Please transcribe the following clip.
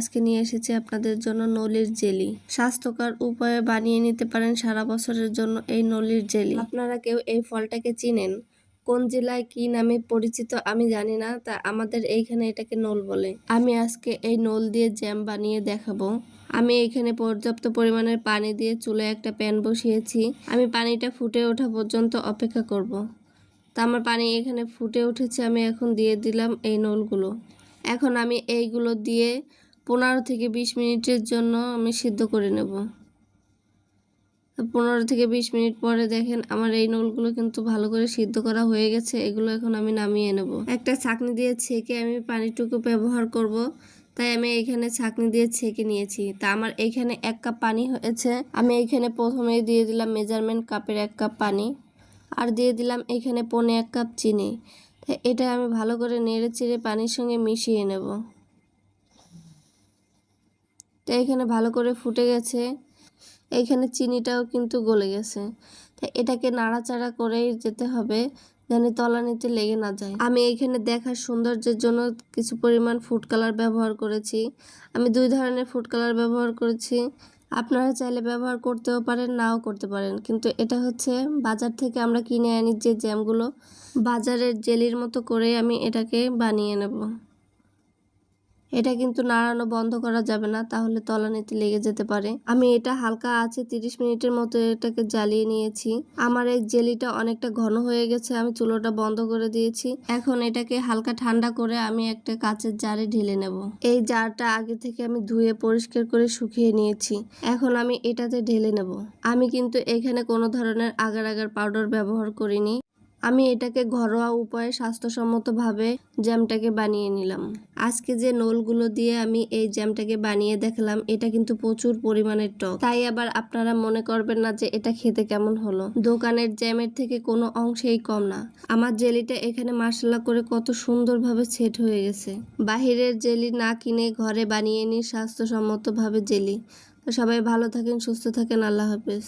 আজকে নিয়ে এসেছি আপনাদের জন্য নলির জেলি। স্বাস্থ্যকর উপায়ে বানিয়ে নিতে পারেন সারা বছরের জন্য এই নলির জেলি। আপনারা কেউ এই ফলটাকে চিনেন? কোন জেলায় কি নামে পরিচিত আমি জানি না, তা আমাদের এইখানে এটাকে নোল বলে। আমি আজকে এই নোল দিয়ে জ্যাম বানিয়ে দেখাবো। আমি এখানে পর্যাপ্ত পরিমাণের পানি দিয়ে চুলে একটা প্যান বসিয়েছি। আমি পানিটা ফুটে ওঠা পর্যন্ত অপেক্ষা করব। তা আমার পানি এখানে ফুটে উঠেছে, আমি এখন দিয়ে দিলাম এই নলগুলো। এখন আমি এইগুলো দিয়ে পনেরো থেকে বিশ মিনিটের জন্য আমি সিদ্ধ করে নেব। পনেরো থেকে বিশ মিনিট পরে দেখেন আমার এই নলগুলো কিন্তু ভালো করে সিদ্ধ করা হয়ে গেছে, এগুলো এখন আমি নামিয়ে নেব। একটা ছাঁকনি দিয়ে ছেঁকে আমি পানিটুকু ব্যবহার করব, তাই আমি এখানে ছাঁকনি দিয়ে ছেঁকে নিয়েছি। তা আমার এইখানে এক কাপ পানি হয়েছে, আমি এইখানে প্রথমেই দিয়ে দিলাম মেজারমেন্ট কাপের এক কাপ পানি, আর দিয়ে দিলাম এখানে পনে এক কাপ চিনি। তাই এটা আমি ভালো করে নেড়ে চেড়ে পানির সঙ্গে মিশিয়ে নেব। তো এখানে ভালো করে ফুটে গেছে। এইখানে চিনিটাও কিন্তু গলে গেছে। তাই এটাকে নাড়াচাড়া করেই যেতে হবে যেন তলানিতে লেগে না যায়। আমি এইখানে দেখার সৌন্দর্যের জন্য কিছু পরিমাণ ফুড কালার ব্যবহার করেছি। আমি দুই ধরনের ফুড কালার ব্যবহার করেছি। আপনারা চাইলে ব্যবহার করতেও পারেন, নাও করতে পারেন। কিন্তু এটা হচ্ছে বাজার থেকে আমরা কিনে আনি যে জ্যামগুলো বাজারের জেলির মতো করেই আমি এটাকে বানিয়ে নেব। এটা কিন্তু নাড়ানো বন্ধ করা যাবে না, তাহলে তলানিতে লেগে যেতে পারে। আমি এটা হালকা আছে তিরিশ মিনিটের মতো এটাকে জ্বালিয়ে নিয়েছি। আমার এই জেলিটা অনেকটা ঘন হয়ে গেছে, আমি চুলোটা বন্ধ করে দিয়েছি। এখন এটাকে হালকা ঠান্ডা করে আমি একটা কাচের জারে ঢেলে নেব। এই জারটা আগে থেকে আমি ধুয়ে পরিষ্কার করে শুকিয়ে নিয়েছি। এখন আমি এটাতে ঢেলে নেব। আমি কিন্তু এখানে কোনো ধরনের আগার আগার পাউডার ব্যবহার করিনি। আমি এটাকে ঘরোয়া উপায়ে স্বাস্থ্যসম্মতভাবে জ্যামটাকে বানিয়ে নিলাম। আজকে যে নোলগুলো দিয়ে আমি এই জ্যামটাকে বানিয়ে দেখলাম, এটা কিন্তু প্রচুর পরিমাণের টক। তাই আবার আপনারা মনে করবেন না যে এটা খেতে কেমন হলো। দোকানের জ্যামের থেকে কোনো অংশেই কম না। আমার জেলিটা এখানে মশলা করে কত সুন্দরভাবে সেট হয়ে গেছে। বাহিরের জেলি না কিনে ঘরে বানিয়ে নিই স্বাস্থ্যসম্মতভাবে জেলি। সবাই ভালো থাকেন, সুস্থ থাকেন, আল্লাহ হাফেজ।